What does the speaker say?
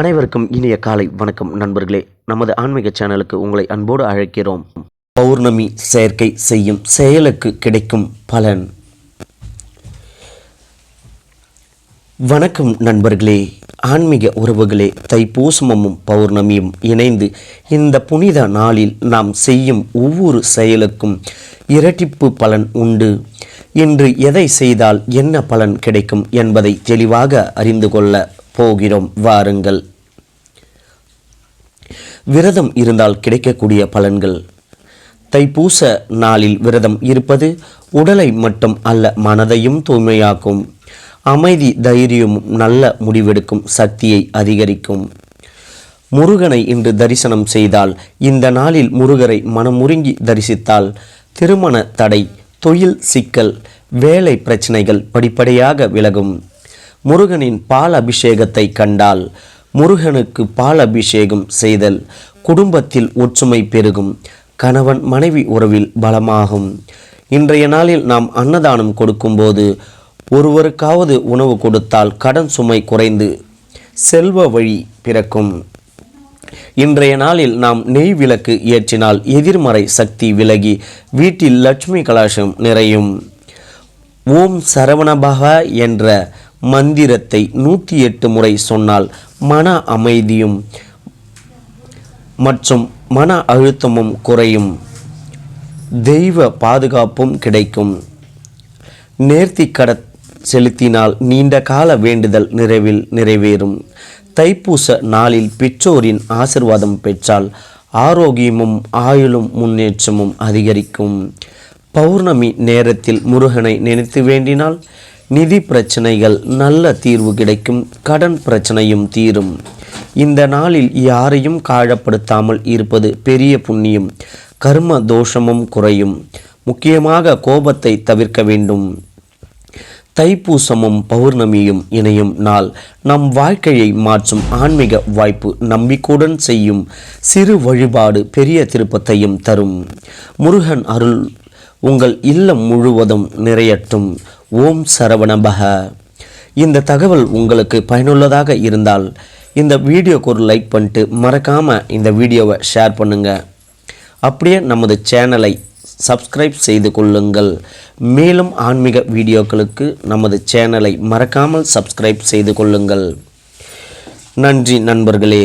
அனைவருக்கும் இனிய காலை வணக்கம் நண்பர்களே. நமது ஆன்மீக சேனலுக்கு உங்களை அன்போடு அழைக்கிறோம். பௌர்ணமி செயற்கை செய்யும் செயலுக்கு கிடைக்கும் பலன். வணக்கம் நண்பர்களே. ஆன்மீக உறவுகளே தைப்பூசமும் பௌர்ணமியும் இணைந்து இந்த புனித நாளில் நாம் செய்யும் ஒவ்வொரு செயலுக்கும் இரட்டிப்பு பலன் உண்டு. இன்று எதை செய்தால் என்ன பலன் கிடைக்கும் என்பதை தெளிவாக அறிந்து கொள்ள போகிறோம் வாருங்கள். விரதம் இருந்தால் கிடைக்கக்கூடிய பலன்கள். தைப்பூச நாளில் விரதம் இருப்பது உடலை மட்டும் அல்ல மனதையும் தூய்மையாக்கும். அமைதி தைரியமும் நல்ல முடிவெடுக்கும் சக்தியை அதிகரிக்கும். முருகனை இன்று தரிசனம் செய்தால் இந்த நாளில் முருகரை மனமுருங்கி தரிசித்தால் திருமண தடை தொழில் சிக்கல் வேலை பிரச்சனைகள் படிப்படியாக விலகும். முருகனின் பால் அபிஷேகத்தை கண்டால் முருகனுக்கு பால் அபிஷேகம் செய்தல் குடும்பத்தில் ஒற்றுமை பெருகும் கணவன் மனைவி உறவில் பலமாகும். இன்றைய நாளில் நாம் அன்னதானம் கொடுக்கும்போது ஒருவருக்காவது உணவு கொடுத்தால் கடன் சுமை குறைந்து செல்வ வழி பிறக்கும். இன்றைய நாளில் நாம் நெய் விளக்கு ஏற்றினால் எதிர்மறை சக்தி விலகி வீட்டில் லட்சுமி கலாசம் நிறையும். ஓம் சரவணபக என்ற மந்திரத்தை நூற்றி எட்டு முறை சொன்னால் மன அமைதியும் மற்றும் மன அழுத்தமும் குறையும். தெய்வ பாதுகாப்பும் கிடைக்கும். நேர்த்தி கட செலுத்தினால் நீண்ட கால வேண்டுதல் நிறைவில் நிறைவேறும். தைப்பூச நாளில் பெற்றோரின் ஆசிர்வாதம் பெற்றால் ஆரோக்கியமும் ஆயுளும் முன்னேற்றமும் அதிகரிக்கும். பௌர்ணமி நேரத்தில் முருகனை நினைத்து வேண்டினால் நிதி பிரச்சனைகள் நல்ல தீர்வு கிடைக்கும் கடன் பிரச்சனையும் தீரும். இந்த நாளில் யாரையும் காழப்படுத்தாமல் இருப்பது பெரிய புண்ணியம். கர்ம தோஷமும் குறையும். முக்கியமாக கோபத்தை தவிர்க்க வேண்டும். தைப்பூசமும் பௌர்ணமியும் இணையும் நாள். நம் வாழ்க்கையை மாற்றும் ஆன்மீக வாய்ப்பு நம்பிக்கையுடன் செய்யும் சிறு வழிபாடு பெரிய திருப்பத்தையும் தரும். முருகன் அருள் உங்கள் இல்லம் முழுவதும் நிறையட்டும். ஓம் சரவணபக இந்த தகவல் உங்களுக்கு பயனுள்ளதாக இருந்தால் இந்த வீடியோக்கு ஒரு லைக் பண்ணிட்டு மறக்காமல் இந்த வீடியோவை ஷேர் பண்ணுங்கள் அப்படியே நமது சேனலை சப்ஸ்கிரைப் செய்து கொள்ளுங்கள். மேலும் ஆன்மீக வீடியோக்களுக்கு நமது சேனலை மறக்காமல் சப்ஸ்கிரைப் செய்து கொள்ளுங்கள். நன்றி நண்பர்களே.